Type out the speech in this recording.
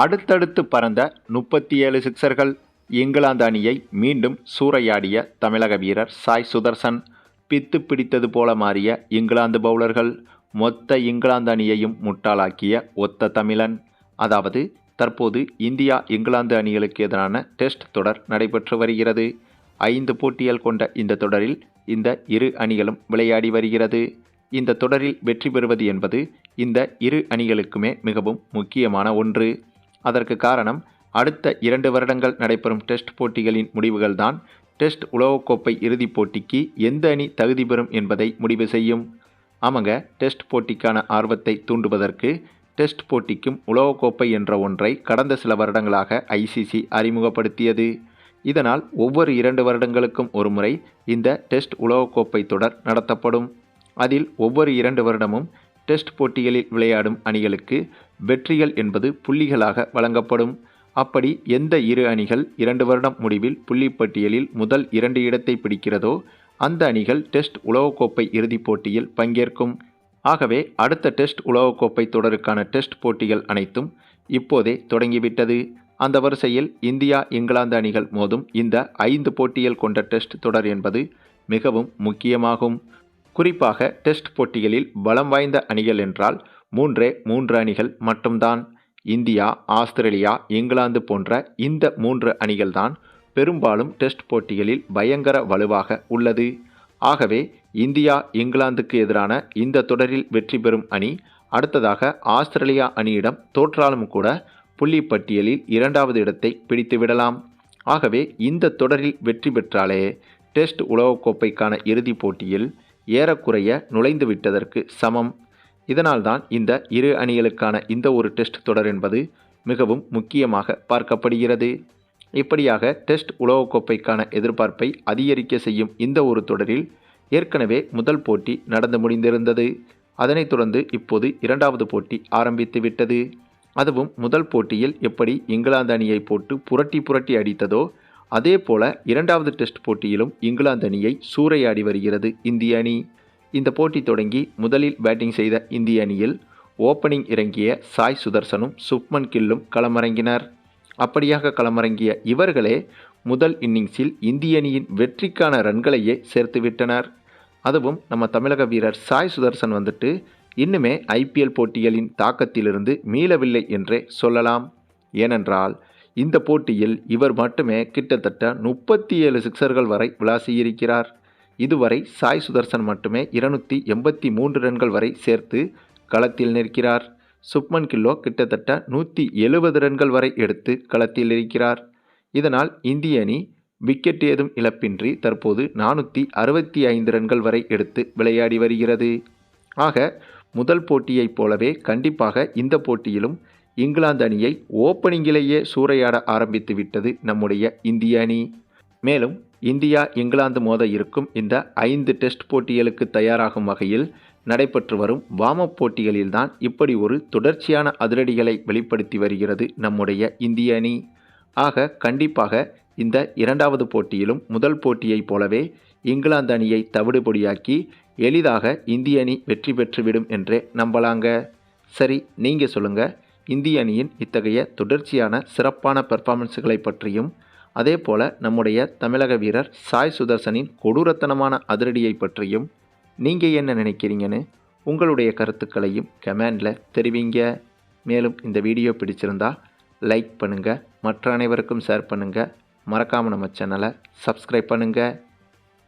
அடுத்தடுத்து பறந்த முப்பத்தி ஏழு சிக்சர்கள் இங்கிலாந்து அணியை மீண்டும் சூறையாடிய தமிழக வீரர் சாய் சுதர்சன் பித்து பிடித்தது போல மாறிய இங்கிலாந்து பவுலர்கள் மொத்த இங்கிலாந்து அணியையும் முட்டாளாக்கிய ஒத்த தமிழன். அதாவது தற்போது இந்தியா இங்கிலாந்து அணிகளுக்கு எதிரான டெஸ்ட் தொடர் நடைபெற்று வருகிறது. ஐந்து போட்டிகள் கொண்ட இந்த தொடரில் இந்த இரு அணிகளும் விளையாடி வருகிறது. இந்த தொடரில் வெற்றி பெறுவது என்பது இந்த இரு அணிகளுக்குமே மிகவும் முக்கியமான ஒன்று. அதற்கு காரணம் அடுத்த இரண்டு வருடங்கள் நடைபெறும் டெஸ்ட் போட்டிகளின் முடிவுகள்தான். டெஸ்ட் உலகக்கோப்பை இறுதிப் போட்டிக்கு எந்த அணி தகுதி பெறும் என்பதை முடிவு செய்யும். ஆமாங்க டெஸ்ட் போட்டிக்கான ஆர்வத்தை தூண்டுவதற்கு டெஸ்ட் போட்டிக்கும் உலகக்கோப்பை என்ற ஒன்றை கடந்த சில வருடங்களாக ஐசிசி அறிமுகப்படுத்தியது. இதனால் ஒவ்வொரு இரண்டு வருடங்களுக்கும் ஒருமுறை இந்த டெஸ்ட் உலகக்கோப்பை தொடர் நடத்தப்படும். அதில் ஒவ்வொரு இரண்டு வருடமும் டெஸ்ட் போட்டிகளில் விளையாடும் அணிகளுக்கு வெற்றிகள் என்பது புள்ளிகளாக வழங்கப்படும். அப்படி எந்த இரு அணிகள் இரண்டு வருடம் முடிவில் புள்ளிப்பட்டியலில் முதல் இரண்டு இடத்தை பிடிக்கிறதோ அந்த அணிகள் டெஸ்ட் உலகக்கோப்பை இறுதிப் போட்டியில் பங்கேற்கும். ஆகவே அடுத்த டெஸ்ட் உலகக்கோப்பை தொடருக்கான டெஸ்ட் போட்டிகள் அனைத்தும் இப்போதே தொடங்கிவிட்டது. அந்த வரிசையில் இந்தியா இங்கிலாந்து அணிகள் மோதும் இந்த ஐந்து போட்டிகள் கொண்ட டெஸ்ட் தொடர் என்பது மிகவும் முக்கியமாகும். குறிப்பாக டெஸ்ட் போட்டிகளில் பலம் வாய்ந்த அணிகள் என்றால் மூன்றே மூன்று அணிகள் மட்டும்தான். இந்தியா ஆஸ்திரேலியா இங்கிலாந்து போன்ற இந்த மூன்று அணிகள்தான் பெரும்பாலும் டெஸ்ட் போட்டிகளில் பயங்கர வலுவாக உள்ளது. ஆகவே இந்தியா இங்கிலாந்துக்கு எதிரான இந்த தொடரில் வெற்றி பெறும் அணி அடுத்ததாக ஆஸ்திரேலியா அணியிடம் தோற்றாலும் கூட புள்ளி பட்டியலில் இரண்டாவது இடத்தை பிடித்துவிடலாம் ஆகவே இந்த தொடரில் வெற்றி பெற்றாலே டெஸ்ட் உலகக்கோப்பைக்கான இறுதிப் போட்டியில் ஏறக்குறைய நுழைந்து விட்டதற்கு சமம். இதனால்தான் இந்த இரு அணிகளுக்கான இந்த ஒரு டெஸ்ட் தொடர் என்பது மிகவும் முக்கியமாக பார்க்கப்படுகிறது. இப்படியாக டெஸ்ட் உலகக்கோப்பைக்கான எதிர்பார்ப்பை அதிகரிக்க செய்யும் இந்த ஒரு தொடரில் ஏற்கனவே முதல் போட்டி நடந்து முடிந்திருந்தது. அதனைத் தொடர்ந்து இப்போது இரண்டாவது போட்டி ஆரம்பித்து விட்டது. அதுவும் முதல் போட்டியில் எப்படி இங்கிலாந்து அணியை போட்டு புரட்டி புரட்டி அடித்ததோ அதே போல இரண்டாவது டெஸ்ட் போட்டியிலும் இங்கிலாந்து அணியை சூறையாடி வருகிறது இந்திய அணி. இந்த போட்டி தொடங்கி முதலில் பேட்டிங் செய்த இந்திய அணியில் ஓப்பனிங் இறங்கிய சாய் சுதர்சனும் சுப்மன் கில்லும் களமிறங்கினர். அப்படியாக களமிறங்கிய இவர்களே முதல் இன்னிங்ஸில் இந்திய அணியின் வெற்றிக்கான ரன்களையே சேர்த்துவிட்டனர் அதுவும் நம்ம தமிழக வீரர் சாய் சுதர்சன் வந்துட்டு இன்னுமே ஐபிஎல் போட்டிகளின் தாக்கத்திலிருந்து மீளவில்லை என்றே சொல்லலாம். ஏனென்றால் இந்த போட்டியில் இவர் மட்டுமே கிட்டத்தட்ட முப்பத்தி ஏழு சிக்சர்கள் வரை விளாசியிருக்கிறார். இதுவரை சாய் சுதர்சன் மட்டுமே இருநூற்றி எண்பத்தி மூன்று ரன்கள் வரை சேர்த்து களத்தில் நிற்கிறார். சுப்மன் கில்லோ கிட்டத்தட்ட நூற்றி எழுபது ரன்கள் வரை எடுத்து களத்தில் இருக்கிறார். இதனால் இந்திய அணி விக்கெட் ஏதும் இழப்பின்றி தற்போது நானூற்றி அறுபத்தி ஐந்து ரன்கள் வரை எடுத்து விளையாடி வருகிறது. ஆக முதல் போட்டியைப் போலவே கண்டிப்பாக இந்த போட்டியிலும் இங்கிலாந்து அணியை ஓப்பனிங்கிலேயே சூறையாட ஆரம்பித்து விட்டது நம்முடைய இந்திய அணி. மேலும் இந்தியா இங்கிலாந்து மோத இருக்கும் இந்த ஐந்து டெஸ்ட் போட்டிகளுக்கு தயாராகும் வகையில் நடைபெற்று வரும் வாமப் போட்டிகளில்தான் இப்படி ஒரு தொடர்ச்சியான அதிரடிகளை வெளிப்படுத்தி வருகிறது நம்முடைய இந்திய அணி. ஆக கண்டிப்பாக இந்த இரண்டாவது போட்டியிலும் முதல் போட்டியைப் போலவே இங்கிலாந்து அணியை தவிடுபொடியாக்கி எளிதாக இந்திய அணி வெற்றி பெற்றுவிடும் என்றே நம்பலாங்க. சரி நீங்கள் சொல்லுங்கள் இந்திய அணியின் இத்தகைய தொடர்ச்சியான சிறப்பான பெர்ஃபார்மன்ஸுகளை பற்றியும் அதே போல நம்முடைய தமிழக வீரர் சாய் சுதர்சனின் கொடூரத்தனமான அதிரடியை பற்றியும் நீங்கள் என்ன நினைக்கிறீங்கன்னு உங்களுடைய கருத்துக்களையும் கமெண்டில் தெரிவிங்க. மேலும் இந்த வீடியோ பிடிச்சிருந்தா லைக் பண்ணுங்கள் மற்ற அனைவருக்கும் ஷேர் பண்ணுங்கள் மறக்காமல் நம்ம சேனலை சப்ஸ்கிரைப் பண்ணுங்கள்